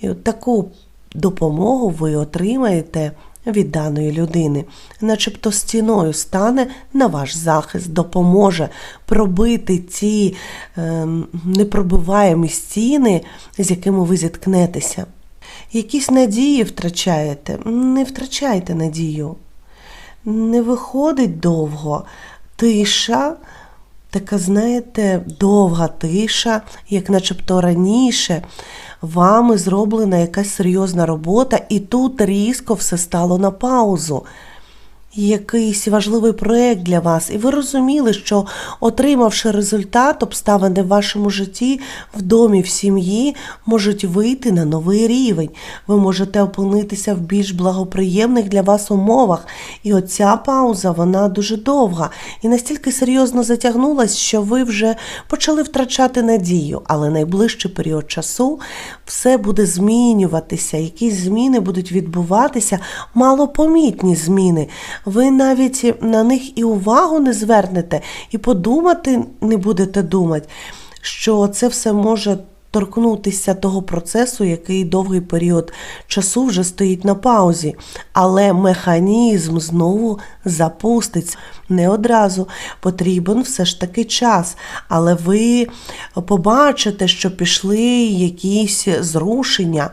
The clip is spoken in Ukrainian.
І от таку допомогу ви отримаєте від даної людини, начебто стіною стане на ваш захист, допоможе пробити ці ем, непробиваємі стіни, з якими ви зіткнетеся. Якісь надії втрачаєте, не втрачайте надію. Не виходить довго. Тиша, така, знаєте, довга тиша, як начебто раніше, вами зроблена якась серйозна робота, і тут різко все стало на паузу. Якийсь важливий проєкт для вас, і ви розуміли, що отримавши результат, обставини в вашому житті, в домі, в сім'ї можуть вийти на новий рівень. Ви можете опинитися в більш благоприємних для вас умовах. І оця пауза, вона дуже довга і настільки серйозно затягнулась, що ви вже почали втрачати надію. Але найближчий період часу все буде змінюватися, якісь зміни будуть відбуватися, малопомітні зміни. Ви навіть на них і увагу не звернете, і подумати не будете думати, що це все може торкнутися того процесу, який довгий період часу вже стоїть на паузі. Але механізм знову запуститься. Не одразу потрібен все ж таки час, але ви побачите, що пішли якісь зрушення,